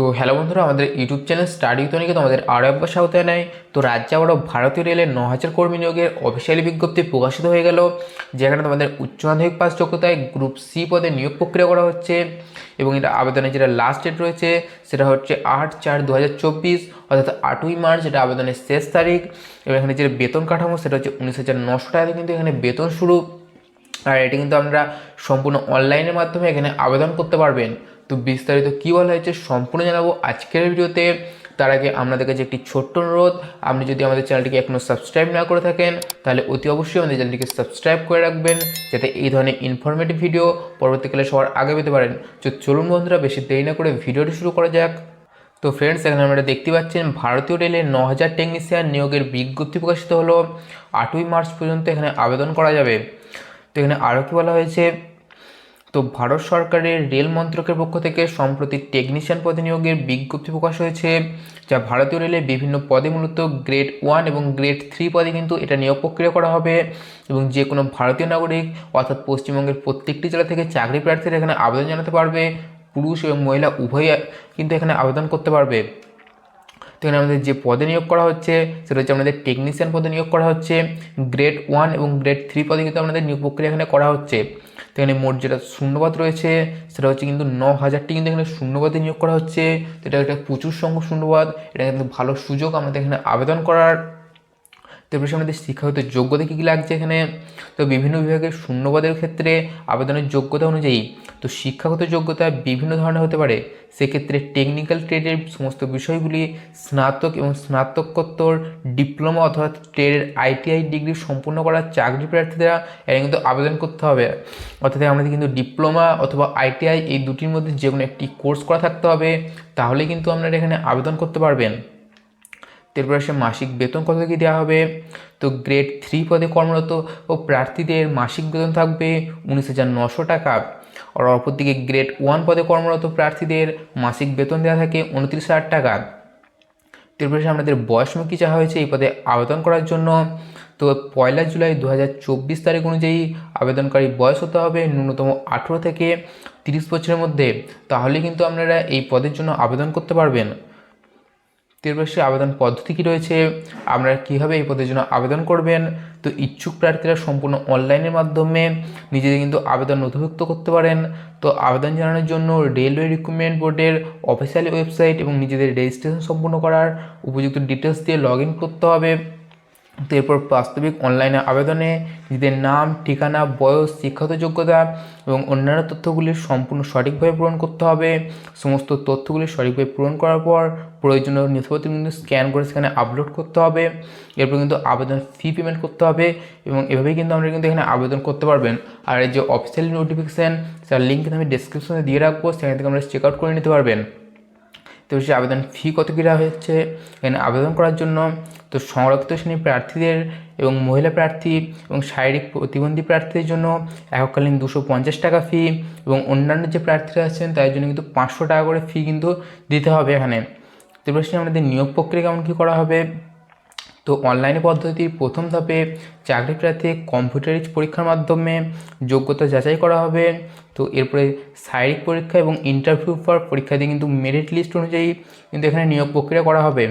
তো হ্যালো বন্ধুরা, আমাদের ইউটিউব চ্যানেল স্টাডি তনিকে তোমাদের আরও একবার স্বাগত জানাই। তো রাজ্যে আবারও ভারতীয় রেলের ন হাজার কর্মী নিয়োগের অফিসিয়ালি বিজ্ঞপ্তি প্রকাশিত হয়ে গেল, যেখানে তোমাদের উচ্চ মাধ্যমিক পাস যোগ্যতায় গ্রুপ সি পদে নিয়োগ প্রক্রিয়া করা হচ্ছে এবং এটা আবেদনের যেটা লাস্ট ডেট রয়েছে, সেটা হচ্ছে আট চার দু হাজার চব্বিশ, অর্থাৎ আটই মার্চ এটা আবেদনের শেষ তারিখ এবং এখানে যে বেতন কাঠামো, সেটা হচ্ছে উনিশ হাজার নশো টাকা কিন্তু এখানে বেতন শুরু। আর এটি কিন্তু আমরা সম্পূর্ণ অনলাইনের মাধ্যমে এখানে আবেদন করতে পারবেন। তো বিস্তারিত কী বলা হয়েছে সম্পূর্ণ জানাব আজকের ভিডিওতে। তার আগে আপনাদের কাছে একটি ছোট্ট অনুরোধ, আপনি যদি আমাদের চ্যানেলটিকে এখনও সাবস্ক্রাইব না করে থাকেন, তাহলে অতি অবশ্যই আমাদের চ্যানেলটিকে সাবস্ক্রাইব করে রাখবেন, যাতে এই ধরনের ইনফরমেটিভ ভিডিও পরবর্তীকালে সবার আগে পেতে পারেন। তো চলুন বন্ধুরা, বেশি দেরি না করে ভিডিওটি শুরু করা যাক। তো ফ্রেন্ডস এখানে আপনারা দেখতে পাচ্ছেন, ভারতীয় রেলের ন হাজার টেকনিশিয়ান নিয়োগের বিজ্ঞপ্তি প্রকাশিত হলো। আটই মার্চ পর্যন্ত এখানে আবেদন করা যাবে। তো এখানে আরও কী বলা হয়েছে? তো ভারত সরকারের রেল মন্ত্রকের পক্ষ থেকে সম্প্রতি টেকনিশিয়ান পদে নিয়োগের বিজ্ঞপ্তি প্রকাশ হয়েছে, যা ভারতীয় রেলের বিভিন্ন পদে মূলত গ্রেড ওয়ান এবং গ্রেড থ্রি পদে কিন্তু এটা নিয়োগ প্রক্রিয়া করা হবে এবং যে কোনো ভারতীয় নাগরিক অর্থাৎ পশ্চিমবঙ্গের প্রত্যেকটি জেলা থেকে চাকরি প্রার্থীরা এখানে আবেদন জানাতে পারবে, পুরুষ এবং মহিলা উভয়ই কিন্তু এখানে আবেদন করতে পারবে। তো এখানে আমাদের যে পদে নিয়োগ করা হচ্ছে, সেটা হচ্ছে আমাদের টেকনিশিয়ান পদে নিয়োগ করা হচ্ছে গ্রেড ওয়ান এবং গ্রেড থ্রি পদে কিন্তু আমাদের নিয়োগ প্রক্রিয়া এখানে করা হচ্ছে। তো এখানে মোট যেটা শূন্যপাত রয়েছে, সেটা হচ্ছে কিন্তু ন হাজারটি কিন্তু এখানে শূন্যপাতে নিয়োগ করা হচ্ছে। তো এটা একটা প্রচুর সংখ্যক শূন্যপাত এটা কিন্তু ভালো সুযোগ আমাদের এখানে আবেদন করার তারপরে আমাদের শিক্ষাগত যোগ্যতা কী কী লাগছে এখানে? তো বিভিন্ন বিভাগের শূন্যপদের ক্ষেত্রে আবেদনের যোগ্যতা অনুযায়ী, তো শিক্ষাগত যোগ্যতা বিভিন্ন ধরনের হতে পারে। সেক্ষেত্রে টেকনিক্যাল ট্রেডের সমস্ত বিষয়গুলি, স্নাতক এবং স্নাতকোত্তর ডিপ্লোমা অথবা ট্রেডের আইটিআই ডিগ্রি সম্পূর্ণ করা চাকরি প্রার্থীরা এরা কিন্তু আবেদন করতে হবে। অর্থাৎ আমাদের কিন্তু ডিপ্লোমা অথবা আইটিআই এই দুটির মধ্যে যে কোনো একটি কোর্স করা থাকতে হবে, তাহলে কিন্তু আপনারা এখানে আবেদন করতে পারবেন। এরপর আসে মাসিক বেতন কত কি দেওয়া হবে? তো গ্রেড থ্রি পদে কর্মরত ও প্রার্থীদের মাসিক বেতন থাকবে উনিশ হাজার নশো টাকা। আর অপরদিকে গ্রেড ওয়ান পদে কর্মরত প্রার্থীদের মাসিক বেতন দেওয়া থাকে উনত্রিশ হাজার টাকা। এরপরে আমাদের বয়সমুখী চাওয়া হয়েছে এই পদে আবেদন করার জন্য। তো পয়লা জুলাই দু হাজার চব্বিশ তারিখ অনুযায়ী আবেদনকারী বয়স হতে হবে ন্যূনতম আঠেরো থেকে তিরিশ বছরের মধ্যে। তাহলে কিন্তু আপনারা এই পদের জন্য আবেদন করতে পারবেন। তীরবর্ষী আবেদন পদ্ধতি কী রয়েছে? আপনারা কীভাবে এই পদের জন্য আবেদন করবেন? তো ইচ্ছুক প্রার্থীরা সম্পূর্ণ অনলাইনের মাধ্যমে নিজেদের কিন্তু আবেদন নথিভুক্ত করতে পারেন। তো আবেদন জানানোর জন্য রেলওয়ে রিক্রুটমেন্ট বোর্ডের অফিসিয়ালি ওয়েবসাইট এবং নিজেদের রেজিস্ট্রেশন সম্পূর্ণ করার উপযুক্ত ডিটেলস দিয়ে লগ করতে হবে। তো এরপর বাস্তবিক অনলাইনে আবেদনে নিজেদের নাম, ঠিকানা, বয়স, শিক্ষাগত যোগ্যতা এবং অন্যান্য তথ্যগুলি সম্পূর্ণ সঠিকভাবে পূরণ করতে হবে। সমস্ত তথ্যগুলি সঠিকভাবে পূরণ করার পর প্রয়োজনীয় নথিপত্র কিন্তু স্ক্যান করে সেখানে আপলোড করতে হবে। এরপর কিন্তু আবেদন ফি পেমেন্ট করতে হবে এবং এভাবেই কিন্তু আমরা কিন্তু এখানে আবেদন করতে পারবেন। আর এই যে অফিসিয়াল নোটিফিকেশান তার লিঙ্ক আমি ডিসক্রিপশনে দিয়ে রাখব, সেখান থেকে আমরা চেক আউট করে নিতে পারবেন। তো সেই আবেদন ফি কত কী হচ্ছে এখানে আবেদন করার জন্য তো সংরক্ষিত শ্রেণির প্রার্থীদের এবং মহিলা প্রার্থী এবং শারীরিক প্রতিবন্ধী প্রার্থীদের জন্য এককালীন দুশো পঞ্চাশ টাকা ফি এবং অন্যান্য যে প্রার্থীরা আছেন তাদের জন্য কিন্তু পাঁচশো টাকা করে ফি কিন্তু দিতে হবে এখানে। তো প্রশ্নে আমাদের নিয়োগ প্রক্রিয়া কেমন কী করা হবে? তো অনলাইনে পদ্ধতির প্রথম ধাপে চাকরি প্রার্থী কম্পিউটারিজ পরীক্ষার মাধ্যমে যোগ্যতা যাচাই করা হবে। তো এরপরে শারীরিক পরীক্ষা এবং ইন্টারভিউ পর পরীক্ষা দিয়ে কিন্তু মেরিট লিস্ট অনুযায়ী কিন্তু এখানে নিয়োগ প্রক্রিয়া করা হবে।